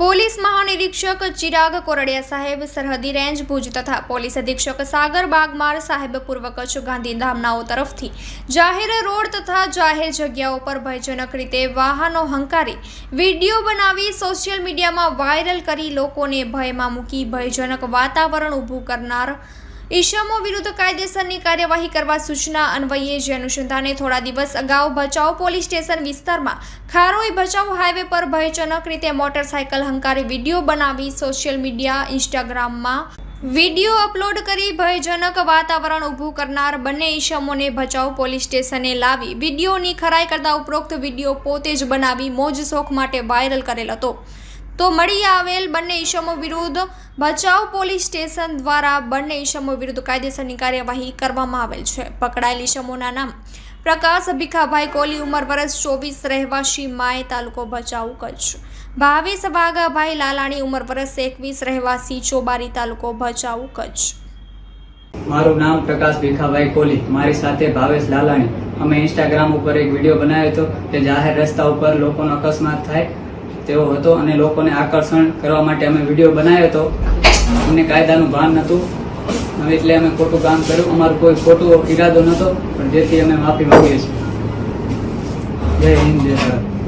Police મહાનિરીક્ષક Chirag Kordia સાહેબ, સરહદી range Bhuj તથા પોલીસ અધિક્ષક સાગર બાગમાર સાહેબ પૂર્વ કચ્છ ગાંધીધામનાઓ તરફથી જાહેર રોડ તથા જાહેર જગ્યાઓ પર ભયજનક રીતે વાહનો હંકારી વીડિયો બનાવી સોશિયલ મીડિયામાં વાયરલ કરી લોકોને ભયમાં મૂકી ભયજનક વાતાવરણ ઊભું કરનાર ઈસમો વિરુદ્ધ કાયદેસરની કાર્યવાહી કરવા સૂચના અન્વયે જે અનુસંધાને થોડા દિવસ અગાઉ ભચાઉ પોલીસ સ્ટેશન વિસ્તારમાં ખારોઈ ભચાઉ હાઈવે પર ભયજનક રીતે મોટરસાયકલ હંકારી વીડિયો બનાવી સોશિયલ મીડિયા, ઇન્સ્ટાગ્રામમાં વીડિયો અપલોડ કરી ભયજનક વાતાવરણ ઊભું કરનાર બંને ઈસમોને ભચાઉ પોલીસ સ્ટેશને લાવી વિડીયોની ખરાઈ કરતા ઉપરોક્ત વીડિયો પોતે જ બનાવી મોજ શોખ માટે વાયરલ કરેલ હતો. તો મળી આવેલ બંને ઈસમો વિરુદ્ધ ભચાઉ પોલીસ સ્ટેશન દ્વારા બંને ઈસમો વિરુદ્ધ કાયદેસરની કાર્યવાહી કરવામાં આવેલ છે. પકડાયેલ ઈસમોના નામ પ્રકાશ ભીખાભાઈ કોલી, ઉંમર વર્ષ ચોવીસ, રહેવાસી માય, તાલુકો ભચાઉ, કચ્છ. ભાવેશ વાઘાભાઈ લાલાણી, ઉંમર વર્ષ એકવીસ, રહેવાસી ચોબારી, તાલુકો ભચાઉ, કચ્છ. મારું નામ પ્રકાશ ભીખાભાઈ કોલી. મારી સાથે ભાવેશ લાલાણી. અમે ઇન્સ્ટાગ્રામ ઉપર એક વીડિયો બનાવ્યો હતો કે જાહેર રસ્તા ઉપર લોકોનો અકસ્માત થાય તેવો હતો અને લોકોને આકર્ષણ કરવા માટે અમે વીડિયો બનાવ્યો હતો. અમને કાયદાનું ભાન નહોતું. હવે એટલે અમે ખોટું કામ કર્યું. અમારો કોઈ ખોટો ઈરાદો નહોતો, પણ જેથી અમે માફી માંગીએ છીએ. જય હિન્દ, જય ભારત.